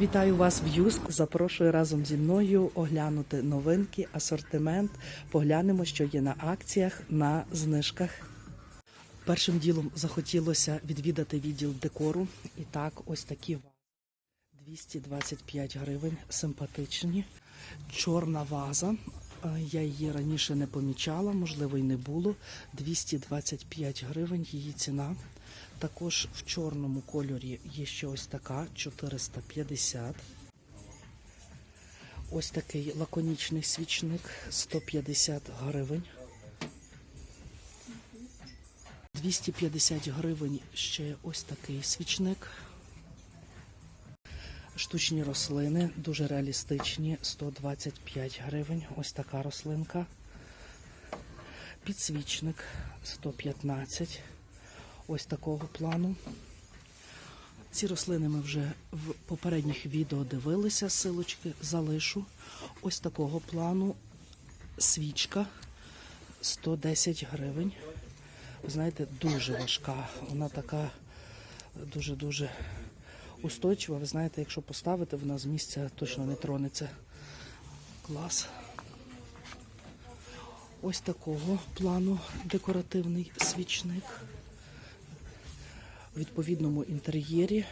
Вітаю вас в Юск. Запрошую разом зі мною оглянути новинки, асортимент. Поглянемо, що є на акціях, на знижках. Першим ділом захотілося відвідати відділ декору. І так, ось такі вази. 225 гривень, симпатичні. Чорна ваза. Е, Я її раніше не помічала, можливо, і не було. 225 гривень її ціна. Також в чорному кольорі є ще ось така 450. Ось такий лаконічний свічник 150 гривень. 250 гривень ще ось такий свічник. Штучні рослини, дуже реалістичні, 125 гривень. Ось така рослинка. Підсвічник 115. Ось такого плану. Ці рослини ми вже в попередніх відео дивилися, силочки залишу. Ось такого плану свічка 110 гривень. Ви знаєте, дуже важка. Вона така дуже-дуже устойчива. Ви знаєте, якщо поставити, вона з місця точно не тронеться. Клас. Ось такого плану декоративний свічник. У відповідному інтер'єрі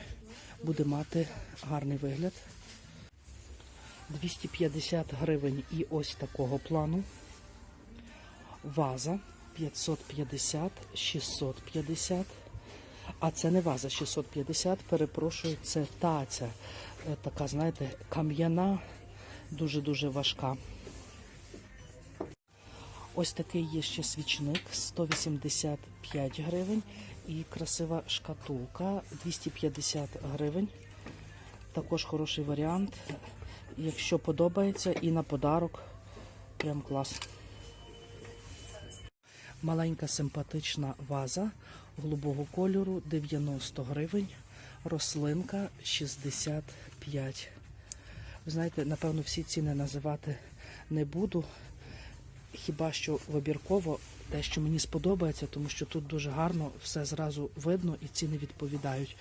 буде мати гарний вигляд. 250 гривень і ось такого плану. Ваза 550, 650. А це не ваза 650, перепрошую, це таця. Е, Така, знаєте, кам'яна, дуже-дуже важка. Ось такий є ще свічник 185 гривень і красива шкатулка 250 гривень. Також хороший варіант. Якщо подобається, і на подарок. Прям клас. Маленька симпатична ваза голубого кольору 90 гривень. Рослинка 65. Ви знаєте, напевно, всі ціни називати не буду. Хіба що вибірково те, що мені сподобається, тому що тут дуже гарно все зразу видно і ціни відповідають.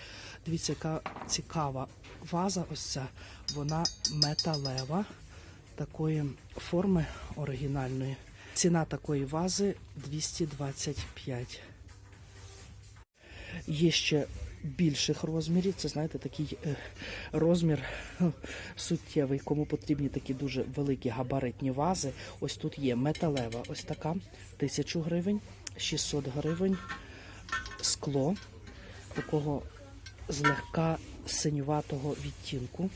Дивіться, яка цікава ваза, ось ця, вона металева, такої форми оригінальної. Ціна такої вази 225. Є ще більших розмірів. Це, знаєте, такий е, розмір суттєвий, кому потрібні такі дуже великі габаритні вази. Ось тут є металева, ось така, 1000 гривень, 600 гривень, скло такого злегка синюватого відтінку.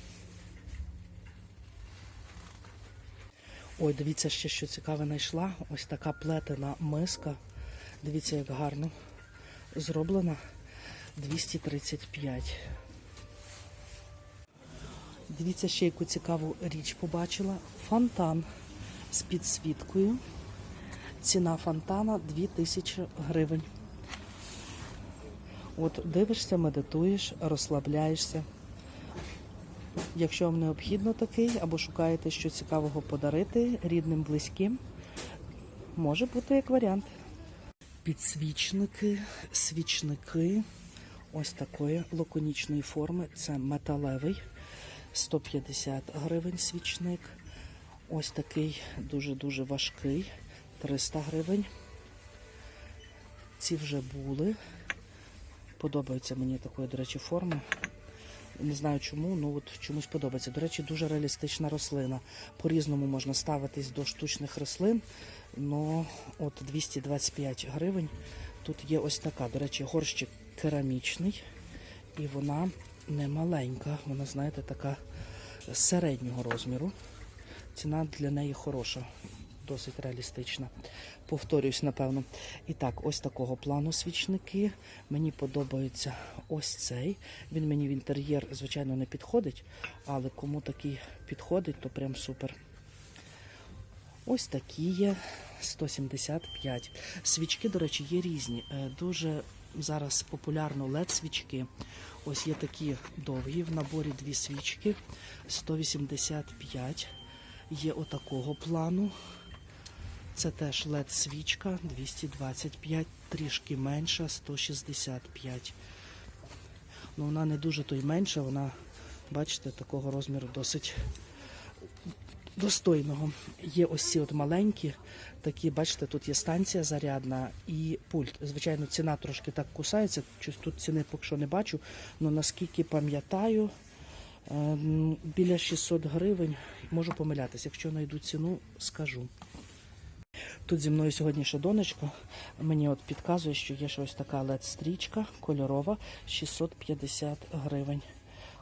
Ой, дивіться, ще що цікаве знайшла. Ось така плетена миска. Дивіться, як гарно зроблена. 235. Дивіться, ще яку цікаву річ побачила. Фонтан з підсвіткою. Ціна фонтана 2000 гривень. От дивишся, медитуєш, розслабляєшся. Якщо вам необхідно такий, або шукаєте що цікавого подарити рідним, близьким, може бути як варіант. Підсвічники, свічники ось такої лаконічної форми. Це металевий, 150 гривень свічник. Ось такий дуже-дуже важкий, 300 гривень. Ці вже були. Подобаються мені такої, до речі, форми. Не знаю чому, ну от чомусь подобається. До речі, дуже реалістична рослина. По-різному можна ставитись до штучних рослин. Но от 225 гривень. Тут є ось така. До речі, горщик керамічний. І вона не маленька. Вона, знаєте, така середнього розміру. Ціна для неї хороша, досить реалістична. Повторюсь, напевно. І так, ось такого плану свічники. Мені подобається ось цей. Він мені в інтер'єр, звичайно, не підходить, але кому такий підходить, то прям супер. Ось такі є 175. Свічки, до речі, є різні. Е, Дуже зараз популярно led свічки. Ось є такі довгі в наборі дві свічки 185. Є отакого плану. Це теж led свічка 225, трішки менша 165. Ну, вона не дуже то й менша, вона Бачите, такого розміру досить достойного. Є ось ці от маленькі, такі, бачите, тут є станція зарядна і пульт. Звичайно, ціна трошки так кусається. Щось тут ціни поки що не бачу. але наскільки пам'ятаю, ем, біля 600 гривень. Можу помилятися. Якщо знайду ціну, скажу. Тут зі мною сьогодні ще донечка. Мені от підказує, що є ще ось така LED-стрічка кольорова, 650 гривень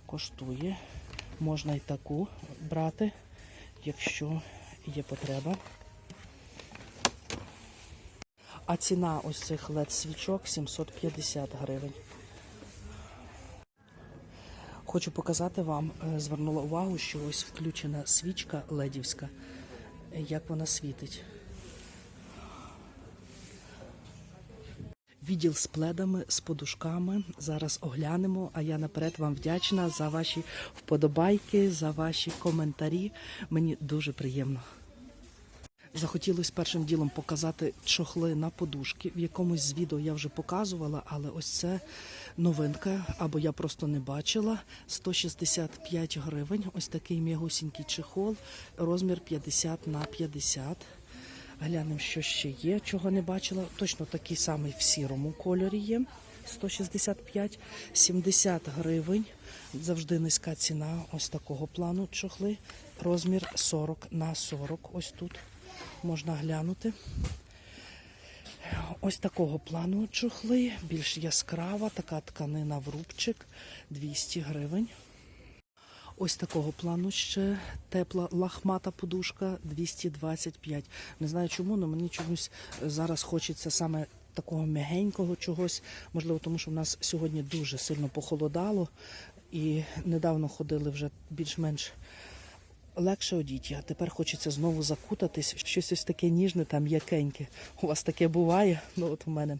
коштує. Можна і таку брати, якщо є потреба. А ціна ось цих LED-свічок 750 гривень. Хочу показати вам, е, звернула увагу, що ось включена свічка ледівська, як вона світить. Відділ з пледами, з подушками. Зараз оглянемо. А я наперед вам вдячна за ваші вподобайки, за ваші коментарі. Мені дуже приємно. Захотілося першим ділом показати чохли на подушки. В якомусь з відео я вже показувала, але ось це новинка, або я просто не бачила. 165 гривень. Ось такий м'ягусінький чехол, розмір 50 на 50. Глянемо, що ще є, чого не бачила. Точно такий самий в сірому кольорі є. 165, 70 гривень. Завжди низька ціна ось такого плану чохли. Розмір 40 на 40. Ось тут можна глянути. Ось такого плану чохли, більш яскрава, така тканина в рубчик, 200 гривень. Ось такого плану ще тепла лахмата подушка 225. Не знаю чому, але мені чомусь зараз хочеться саме такого м'ягенького чогось. Можливо, тому що в нас сьогодні дуже сильно похолодало і недавно ходили вже більш-менш легше одіті, а тепер хочеться знову закутатись, щось ось таке ніжне та м'якеньке. У вас таке буває? Ну от у мене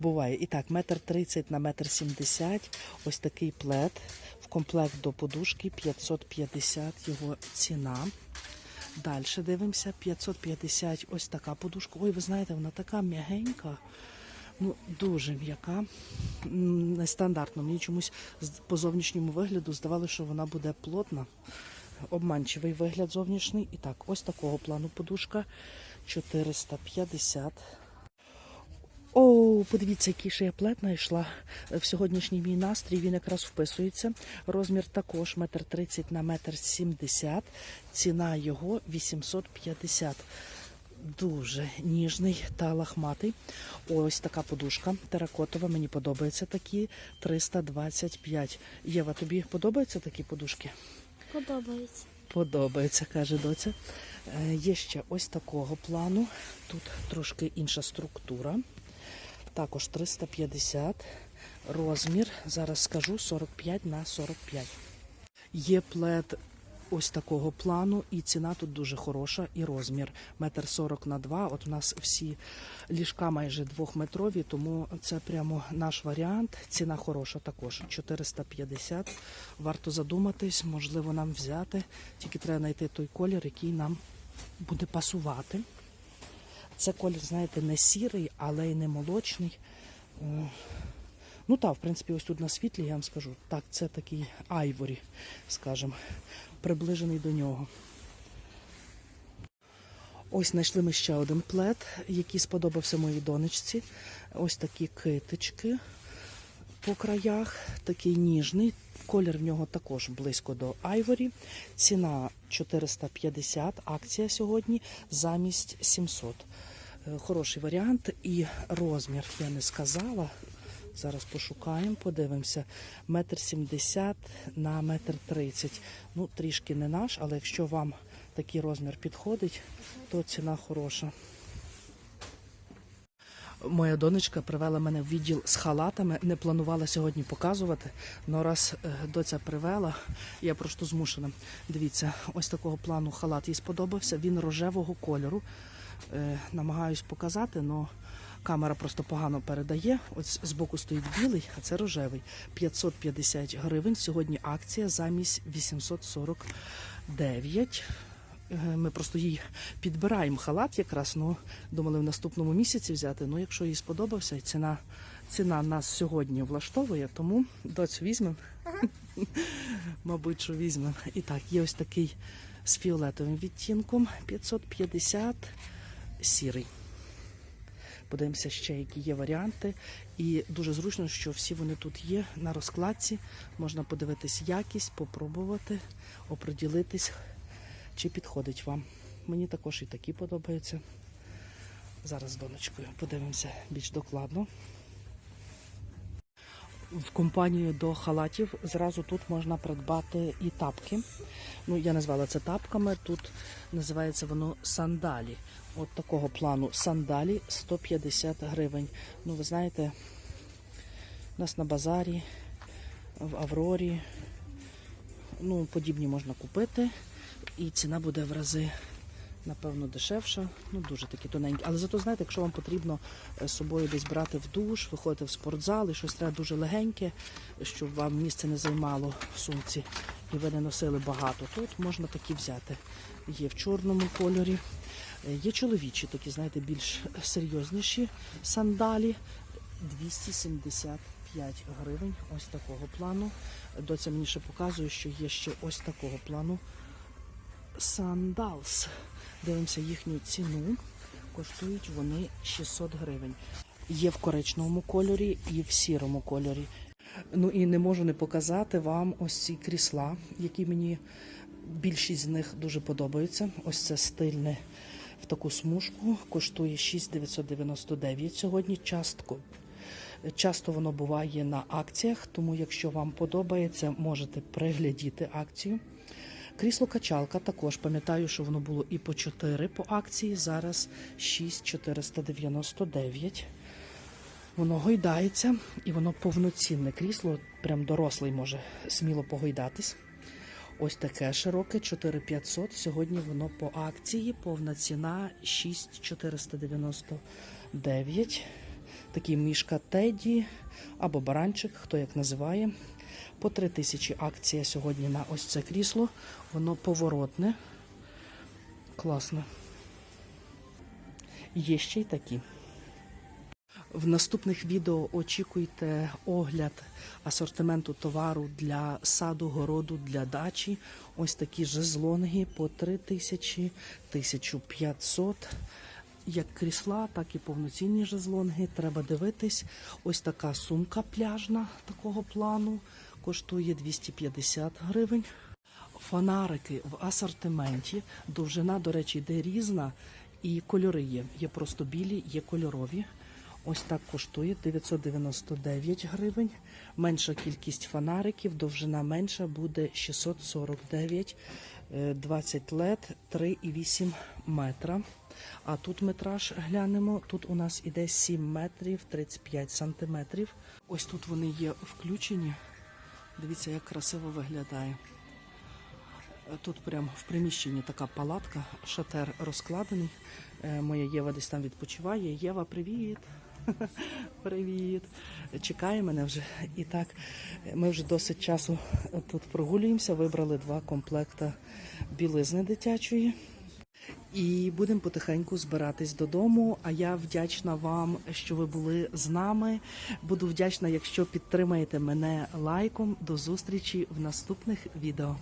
буває. І так, метр тридцять на метр сімдесят. Ось такий плед. В комплект до подушки 550 його ціна. Далі дивимося, 550 ось така подушка. Ой, ви знаєте, вона така м'ягенька. Ну, дуже м'яка, нестандартно. Мені чомусь по зовнішньому вигляду здавалося, що вона буде плотна. Обманчивий вигляд зовнішній. І так, ось такого плану подушка 450. О, подивіться, який ще я плед знайшла. В сьогоднішній мій настрій він якраз вписується. Розмір також метр тридцять на метр сімдесят. Ціна його 850. Дуже ніжний та лахматий. Ось така подушка теракотова. Мені подобаються такі 325. Єва, тобі подобаються такі подушки? Подобається. Подобається, каже доця. Е, Є ще ось такого плану. Тут трошки інша структура. Також 350. Розмір, зараз скажу, 45 на 45. Є плед ось такого плану, і ціна тут дуже хороша, і розмір. Метр 40 на 2. От у нас всі ліжка майже двохметрові, тому це прямо наш варіант. Ціна хороша також. 450. Варто задуматись, можливо, нам взяти. Тільки треба знайти той колір, який нам буде пасувати. Це колір, знаєте, не сірий, але й не молочний. Ну так, в принципі, ось тут на світлі, я вам скажу. Так, це такий айворі, скажімо, приближений до нього. Ось знайшли ми ще один плед, який сподобався моїй донечці. Ось такі китички по краях, такий ніжний. Колір в нього також близько до айворі. Ціна 450, акція сьогодні замість 700. Е, Хороший варіант і розмір я не сказала. Зараз пошукаємо, подивимося. Метр сімдесят на метр тридцять. Ну, трішки не наш, але якщо вам такий розмір підходить, то ціна хороша. Моя донечка привела мене в відділ з халатами. Не планувала сьогодні показувати, але раз е, доця привела, я просто змушена. Дивіться, ось такого плану халат їй сподобався. Він рожевого кольору. Е, намагаюсь показати, але камера просто погано передає. Ось збоку стоїть білий, а це рожевий. 550 гривень. Сьогодні акція замість 849. Е, Ми просто їй підбираємо халат якраз. Ну, думали в наступному місяці взяти. Ну, якщо їй сподобався, ціна, ціна нас сьогодні влаштовує, тому доцю візьмемо. Мабуть, що візьмемо. І так, є ось такий з фіолетовим відтінком 550 сірий. Подивимося ще, які є варіанти. І дуже зручно, що всі вони тут є на розкладці. Можна подивитись якість, попробувати, оприділитись, чи підходить вам. Мені також і такі подобаються. Зараз донечкою подивимося більш докладно. В компанію до халатів зразу тут можна придбати і тапки. Ну, я назвала це тапками. Тут називається воно сандалі. От такого плану сандалі 150 гривень. Ну, ви знаєте, у нас на базарі, в Аврорі. Ну, подібні можна купити. І ціна буде в рази, напевно, дешевша. Ну, дуже такі тоненькі. Але зато, знаєте, якщо вам потрібно е, з собою десь брати в душ, виходити в спортзал і щось треба дуже легеньке, щоб вам місце не займало в сумці і ви не носили багато. Тут можна такі взяти. Є в чорному кольорі. Е, Є чоловічі, такі, знаєте, більш серйозніші сандалі. 275 гривень. Ось такого плану. Доця мені ще показує, що є ще ось такого плану сандалс. Дивимося їхню ціну. Коштують вони 600 гривень. Є в коричневому кольорі і в сірому кольорі. Ну і не можу не показати вам ось ці крісла, які мені більшість з них дуже подобаються. Ось це стильне в таку смужку. Коштує 6,999 сьогодні. Частку. Часто воно буває на акціях, тому якщо вам подобається, можете приглядіти акцію. Крісло качалка також пам'ятаю, що воно було і по 4 по акції. Зараз 6,499. Воно гойдається і воно повноцінне крісло, прям дорослий може сміло погойдатись. Ось таке широке 4500. Сьогодні воно по акції, повна ціна 6499. Такий мішка Теді або баранчик, хто як називає. По 3000 акція сьогодні на ось це крісло. Воно поворотне. Класно. Є ще й такі. В наступних відео очікуйте огляд асортименту товару для саду, городу, для дачі. Ось такі жезлонги по 3000, 1500. Як крісла, так і повноцінні жезлонги. Треба дивитись. Ось така сумка пляжна такого плану. Коштує 250 гривень. Фонарики в асортименті. Довжина, до речі, йде різна. І кольори є. Є просто білі, є кольорові. Ось так коштує 999 гривень. Менша кількість фонариків, довжина менша буде 649, е, 20 лет 3,8 метра. А тут метраж глянемо. Тут у нас іде 7 метрів 35 сантиметрів. Ось тут вони є включені. Дивіться, як красиво виглядає. Тут прямо в приміщенні така палатка, шатер розкладений. Е, Моя Єва десь там відпочиває. Єва, привіт! Привіт! Чекає мене вже. І так, ми вже досить часу тут прогулюємося. Вибрали два комплекта білизни дитячої. І будемо потихеньку збиратись додому. А я вдячна вам, що ви були з нами. Буду вдячна, якщо підтримаєте мене лайком. До зустрічі в наступних відео.